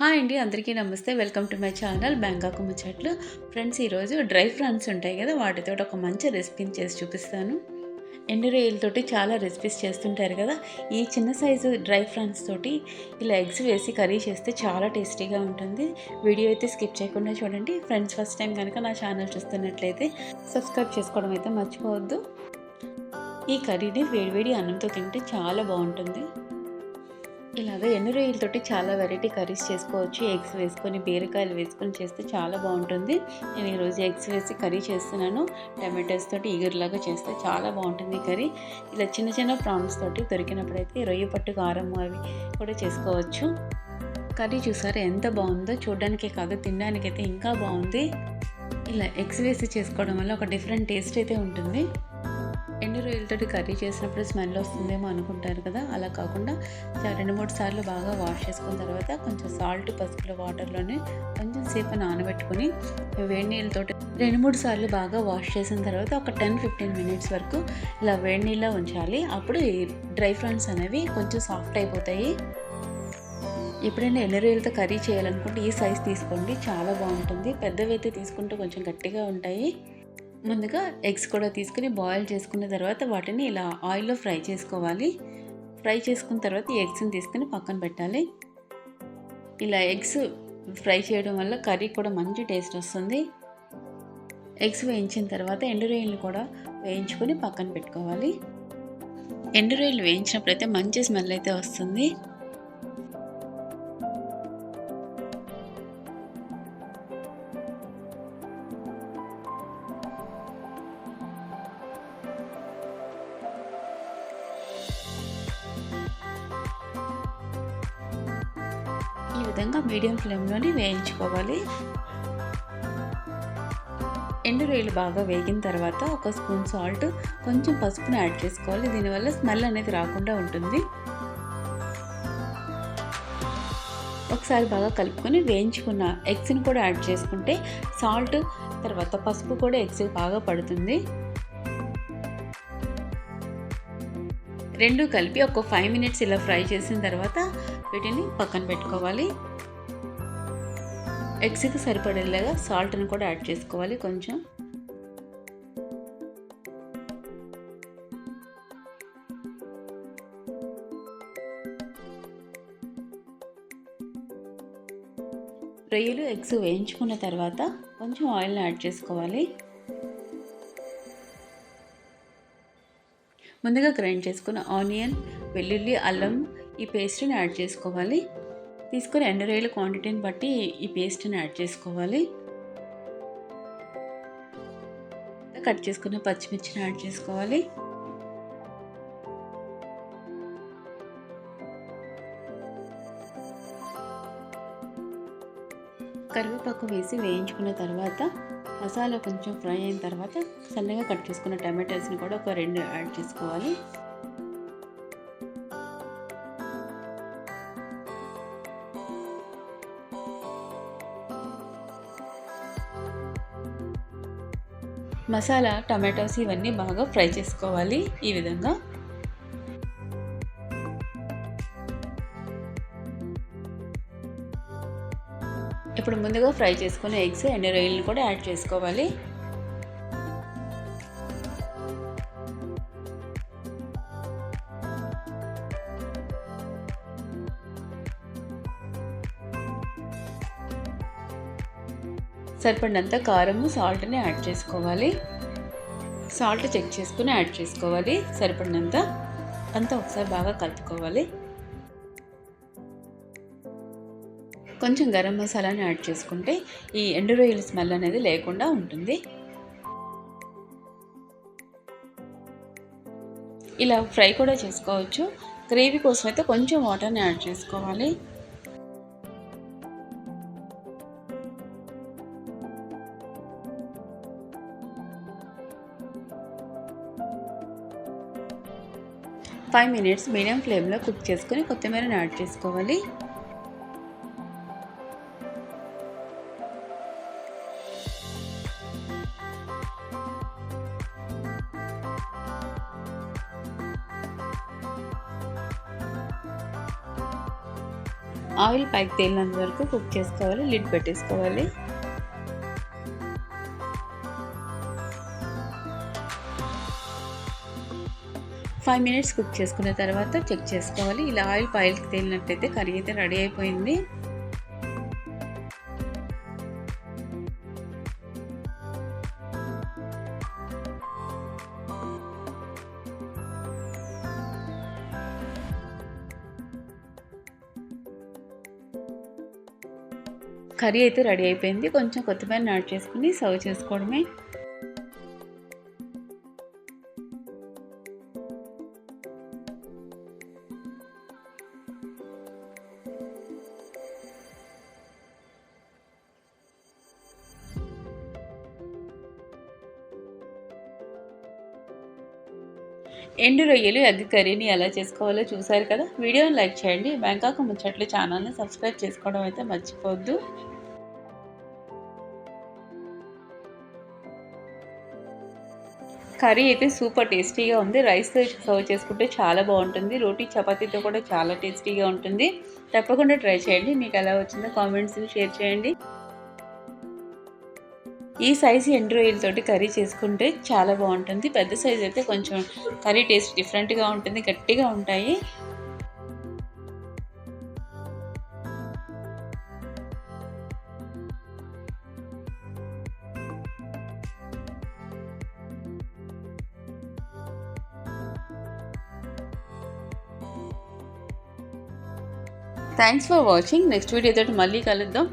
Hi అండి అందరికీ నమస్తే. Welcome to my channel Bangkok ముచ్చట్లు. ఫ్రెండ్స్ ఈరోజు డ్రై ఫ్రాన్స్ ఉంటాయి కదా వాటితో ఒక మంచి రెసిపీని చేసి చూపిస్తాను. ఎండు రొయ్యలతోటి చాలా రెసిపీస్ చేస్తుంటారు కదా ఈ చిన్న సైజు డ్రై ఫ్రాన్స్ తోటి ఇలా ఎగ్స్ వేసి కర్రీ చేస్తే చాలా టేస్టీగా ఉంటుంది. వీడియో అయితే స్కిప్ చేయకుండా చూడండి. ఫ్రెండ్స్ ఫస్ట్ టైం కనుక నా ఛానల్ చూస్తున్నట్లయితే సబ్స్క్రైబ్ చేసుకోవడం అయితే మర్చిపోవద్దు. ఈ కర్రీని వేడివేడి అన్నంతో తింటే చాలా బాగుంటుంది. ఇలాగ ఎన్ని రొయ్యలతోటి చాలా వెరైటీ కర్రీస్ చేసుకోవచ్చు. ఎగ్స్ వేసుకొని బీరకాయలు వేసుకొని చేస్తే చాలా బాగుంటుంది. నేను ఈరోజు ఎగ్స్ వేసి కర్రీ చేస్తున్నాను. టమాటోస్ తోటి ఈగురులాగా చేస్తే చాలా బాగుంటుంది కర్రీ ఇలా చిన్న చిన్న ప్రాన్స్ తోటి దొరికినప్పుడైతే రొయ్య పట్టు కారం అవి కూడా చేసుకోవచ్చు. కర్రీ చూసారా ఎంత బాగుందో? చూడడానికే కాదు తినడానికైతే ఇంకా బాగుంది. ఇలా ఎగ్స్ వేసి చేసుకోవడం వల్ల ఒక డిఫరెంట్ టేస్ట్ అయితే ఉంటుంది. ఎండు రొయ్యలతోటి కర్రీ చేసినప్పుడు స్మెల్ వస్తుందేమో అనుకుంటారు కదా? అలా కాకుండా రెండు మూడు సార్లు బాగా వాష్ చేసుకున్న తర్వాత కొంచెం సాల్ట్ పసుపుల వాటర్లోనే కొంచెం సేపు నానబెట్టుకుని వేడి నీళ్ళతో రెండు మూడు సార్లు బాగా వాష్ చేసిన తర్వాత ఒక టెన్ ఫిఫ్టీన్ మినిట్స్ వరకు ఇలా వేడి నీళ్ళలో ఉంచాలి. అప్పుడు ఈ డ్రై ఫ్రాన్స్ అనేవి కొంచెం సాఫ్ట్ అయిపోతాయి. ఎప్పుడైనా ఎన్ని రొయ్యలతో కర్రీ చేయాలనుకుంటే ఈ సైజ్ తీసుకోండి. చాలా బాగుంటుంది. పెద్దవి అయితే తీసుకుంటే కొంచెం గట్టిగా ఉంటాయి. ముందుగా ఎగ్స్ కూడా తీసుకుని బాయిల్ చేసుకున్న తర్వాత వాటిని ఇలా ఆయిల్లో ఫ్రై చేసుకోవాలి. ఫ్రై చేసుకున్న తర్వాత ఎగ్స్ని తీసుకుని పక్కన పెట్టాలి. ఇలా ఎగ్స్ ఫ్రై చేయడం వల్ల కర్రీ కూడా మంచి టేస్ట్ వస్తుంది. ఎగ్స్ వేయించిన తర్వాత ఎండు కూడా వేయించుకొని పక్కన పెట్టుకోవాలి. ఎండు వేయించినప్పుడు వేయించినప్పుడైతే మంచి స్మెల్ అయితే వస్తుంది. విధంగా మీడియం ఫ్లేమ్లోనే వేయించుకోవాలి. ఎండు రొయ్యలు బాగా వేగిన తర్వాత ఒక స్పూన్ సాల్ట్ కొంచెం పసుపుని యాడ్ చేసుకోవాలి. దీనివల్ల స్మెల్ అనేది రాకుండా ఉంటుంది. ఒకసారి బాగా కలుపుకొని వేయించుకున్న ఎగ్స్ని కూడా యాడ్ చేసుకుంటే సాల్ట్ తర్వాత పసుపు కూడా ఎగ్స్ బాగా పడుతుంది. రెండు కలిపి ఒక ఫైవ్ మినిట్స్ ఇలా ఫ్రై చేసిన తర్వాత వీటిని పక్కన పెట్టుకోవాలి. ఎగ్స్కి సరిపడేలాగా సాల్ట్ని కూడా యాడ్ చేసుకోవాలి కొంచెం. రొయ్యలు ఎగ్స్ వేయించుకున్న తర్వాత కొంచెం ఆయిల్ని యాడ్ చేసుకోవాలి. ముందుగా గ్రైండ్ చేసుకున్న ఆనియన్ వెల్లుల్లి అల్లం ఈ పేస్ట్ని యాడ్ చేసుకోవాలి. తీసుకుని రెండు రొయ్యల క్వాంటిటీని బట్టి ఈ పేస్ట్ని యాడ్ చేసుకోవాలి. కట్ చేసుకున్న పచ్చిమిర్చిని యాడ్ చేసుకోవాలి. కరివేపాకు వేసి వేయించుకున్న తర్వాత మసాలా కొంచెం ఫ్రై అయిన తర్వాత సన్నగా కట్ చేసుకున్న టమాటాస్ని కూడా ఒక రెండు యాడ్ చేసుకోవాలి. మసాలా టమాటోస్ ఇవన్నీ బాగా ఫ్రై చేసుకోవాలి ఈ విధంగా. ఇప్పుడు ముందుగా ఫ్రై చేసుకున్న ఎగ్స్ ఎండు రొయ్యలను కూడా యాడ్ చేసుకోవాలి. సరిపడినంత కారము సాల్ట్ని యాడ్ చేసుకోవాలి. సాల్ట్ చెక్ చేసుకుని యాడ్ చేసుకోవాలి. సరిపడినంత అంతా ఒకసారి బాగా కలుపుకోవాలి. కొంచెం గరం మసాలాని యాడ్ చేసుకుంటే ఈ ఎండు రొయ్యల స్మెల్ అనేది లేకుండా ఉంటుంది. ఇలా ఫ్రై కూడా చేసుకోవచ్చు. గ్రేవీ కోసం అయితే కొంచెం వాటర్ని యాడ్ చేసుకోవాలి. ఫైవ్ మినిట్స్ మీడియం ఫ్లేమ్లో కుక్ చేసుకొని కొత్తిమీరని యాడ్ చేసుకోవాలి. ఆయిల్ పైకి తేలినంత వరకు కుక్ చేసుకోవాలి లిడ్ పెట్టేసుకోవాలి. ఫైవ్ మినిట్స్ కుక్ చేసుకున్న తర్వాత చెక్ చేసుకోవాలి. ఇలా ఆయిల్ పాయిల్కి తేలినట్టయితే కర్రీ అయితే రెడీ అయిపోయింది. కర్రీ అయితే రెడీ అయిపోయింది. కొంచెం కొత్తిమీర యాడ్ చేసుకుని సర్వ్ చేసుకోవడమే. ఎండు రొయ్యలు ఎగ్ కర్రీని ఎలా చేసుకోవాలో చూసారు కదా? వీడియోని లైక్ చేయండి. బ్యాంకాక్ ముచ్చట్లు ఛానల్ని సబ్స్క్రైబ్ చేసుకోవడం అయితే మర్చిపోవద్దు. కర్రీ అయితే సూపర్ టేస్టీగా ఉంది. రైస్తో సర్వ్ చేసుకుంటే చాలా బాగుంటుంది. రోటీ చపాతీతో కూడా చాలా టేస్టీగా ఉంటుంది. తప్పకుండా ట్రై చేయండి. మీకు ఎలా వచ్చిందో కామెంట్స్ని షేర్ చేయండి. ఈ సైజు ఎండు తోటి కర్రీ చేసుకుంటే చాలా బాగుంటుంది. పెద్ద సైజు అయితే కొంచెం కర్రీ టేస్ట్ డిఫరెంట్గా ఉంటుంది గట్టిగా ఉంటాయి. Thanks for watching next video తోటి మళ్ళీ కలుద్దాం.